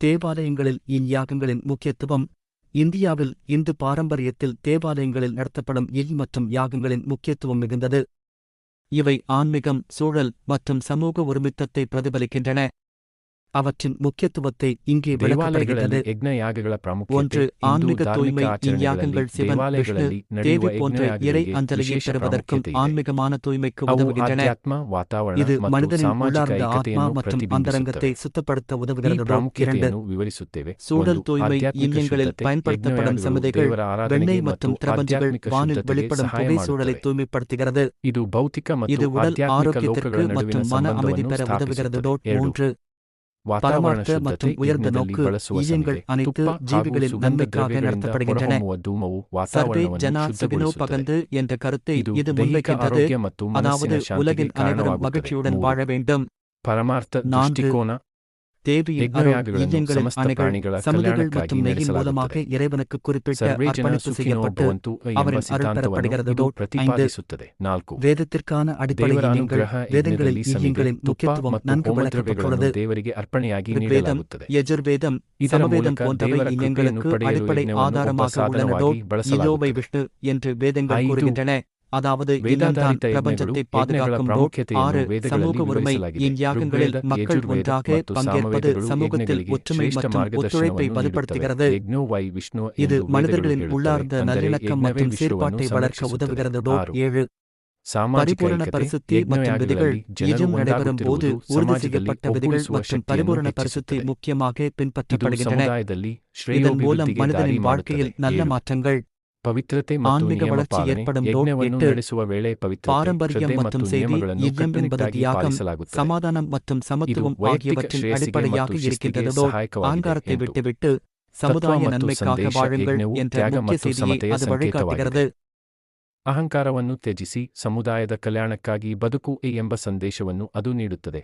தேவாலயங்களில் இல்யாகங்களின் முக்கியத்துவம் இந்தியாவில் இந்து பாரம்பரியத்தில் தேவாலயங்களில் நடத்தப்படும் இல் மற்றும் யாகங்களின் முக்கியத்துவம் மிகுந்தது. இவை ஆன்மீகம் சூழல் மற்றும் சமூக ஒருமித்தத்தை பிரதிபலிக்கின்றன. அவற்றின் முக்கியத்துவத்தை இங்கே விளக்கப்படுகின்றது. ஒன்று ஆன்மீக தூய்மை இவ்யாகங்கள் சிவன் தேவி போன்ற இறை அஞ்சலியை பெறுவதற்கும் ஆன்மீகமான தூய்மைக்கு உதவுகின்றன. இது மனிதனின் உள்ளார்ந்த ஆத்மா மற்றும் அந்தரங்கத்தை சுத்தப்படுத்த உதவுகிறது. இரண்டு சூழல் தூய்மை இல்லங்களில் பயன்படுத்தப்படும் சமிதைகள் வெண்ணெய் மற்றும் பிரபஞ்சங்கள் வானில் வெளிப்படும் புகை சூழலை தூய்மைப்படுத்துகிறது. இது உடல் ஆரோக்கியத்திற்கு மற்றும் மன அமைதி பெற உதவுகிறது. மூன்று பரமார்த்த மற்றும் உயர்ந்த நோக்கு ஈயங்கள் அனைத்து ஜீவிகளின் நன்மைக்காக நடத்தப்படுகின்றன. என்ற கருத்தை இது முன்வைக்கின்றது. அதாவது உலகின் அனைவரும் மகிழ்ச்சியுடன் வாழ வேண்டும். பரமார்த்த நான்கு. சமுதங்கள் மற்றும் நெய்யின் மூலமாக இறைவனுக்கு குறிப்பிட்ட அர்ப்பணிப்பு செய்யப்பட்டு ಅವರಿನ ಅರಳತರಪಡಿಗರದು ಪ್ರತಿಪಾದಿಸುತ್ತದೆ ನಾಲ್ಕು ವೇದತಿರ್ಕಾನ ಅಡಿಪಡೆ ಈಯಂಗಳ ವೇದಗಳಲ್ಲಿ ಈಯಂಗಳಿನ್ ಮುಖ್ಯತ್ವಂ ನನ್ಕು ಬಳಕಪಟ್ಟುಳ್ಳದು ದೇವರಿಗೆ ಅರ್ಪಣೆಯಾಗಿ ನೀಡಲಾಗುತ್ತದೆ ಯಜುರ್ವೇದಂ ಸಮವೇದಂ போன்றவை இயங்களுக்கு அடிப்படை ஆதாரமாக உள்ளனடோ இதோவை விஷ்ணு என்று வேதங்கள் கூறுகின்றன அதாவது ವೇದಾಧಾರಿತ இல்லம்தான் ಯಜ್ಞಗಳು பிரபஞ்சத்தை ಯಜ್ಞಗಳ பாதுகாக்கும் டோட் ಪ್ರಾಮುಖ್ಯತೆಯನ್ನು ஆறு ವೇದಗಳಲ್ಲಿ சமூக உரிமை ವಿವರಿಸಲಾಗಿದೆ இந்யாகங்களில் ಋಗ್ವೇದ, மக்கள் ಯಜುರ್ವೇದ ஒன்றாக ಮತ್ತು பங்கேற்பது ಸಾಮವೇದಗಳು சமூகத்தில் ಯಜ್ಞಗಳಿಗೆ ஒற்றுமை ಶ್ರೇಷ್ಠ மற்றும் ஒத்துழைப்பை ಮಾರ್ಗದರ್ಶನವನ್ನು வலுப்படுத்துகிறது ನೀಡುತ್ತವೆ. ಯಜ್ಞೋ ವೈ ವಿಷ್ಣು இது ಎಂದು மனிதர்களின் ವೇದಗಳು உள்ளார்ந்த ಹೇಳುತ್ತವೆ. ಅಂದರೆ நல்லிணக்கம் ಯಜ್ಞವೇ மற்றும் ವಿಶ್ವವನ್ನು சீர்பாட்டை வளர்க்க ಸಂರಕ್ಷಿಸುತ್ತದೆ. உதவுகிறது டோட் ಆರು. ஏழு ಸಾಮಾಜಿಕ பரிபூரண ಐಕ್ಯತೆ, பரிசுத்தி மற்றும் விதிகள் ಯಜ್ಞಯಾಗಗಳಲ್ಲಿ ಜನರು ஈயம் நடைபெறும் போது ಒಂದಾಗುತ್ತಿರುವುದು உறுதி ಸಮಾಜದಲ್ಲಿ செய்யப்பட்ட விதிகள் ಒಗ್ಗೂಡಿಸುವ மற்றும் ಶಕ್ತಿಯನ್ನು பரிபூரண பரிசுத்தி ಹೆಚ್ಚಿಸುತ್ತದೆ. முக்கியமாக ಇದು பின்பற்றப்படுகின்றன ಸಮುದಾಯದಲ್ಲಿ இதன் மூலம் ಶ್ರೇಯೋಭಿವೃದ್ಧಿಗೆ ದಾರಿ மனிதனின் ಮಾಡುತ್ತದೆ வாழ்க்கையில் நல்ல ಏಳು. மாற்றங்கள் ಪವಿತ್ರತೆ ಆನ್ಮಿಕ ಬಳಸಿ ಏರ್ಪಡಂ ವೇಳೆ ಪವಿತ್ರ ಪಾರಂಪರ್ಯ ಮತ್ತು ಸೇವೆ ಯುದ್ಧಂ ಎಂಬುದು ಯಾಕಂ ಸಮಾಧಾನ ಮತ್ತು ಸಮತ್ವಂ ಬಿಟ್ಟು ಬಿಟ್ಟು ಸಮುದಾಯ ಮುಖ್ಯ ಅದು ಅಹಂಕಾರವನ್ನು ತ್ಯಜಿಸಿ ಸಮುದಾಯದ ಕಲ್ಯಾಣಕ್ಕಾಗಿ ಬದುಕು ಎಂಬ ಸಂದೇಶವನ್ನು ಅದು ನೀಡುತ್ತದೆ.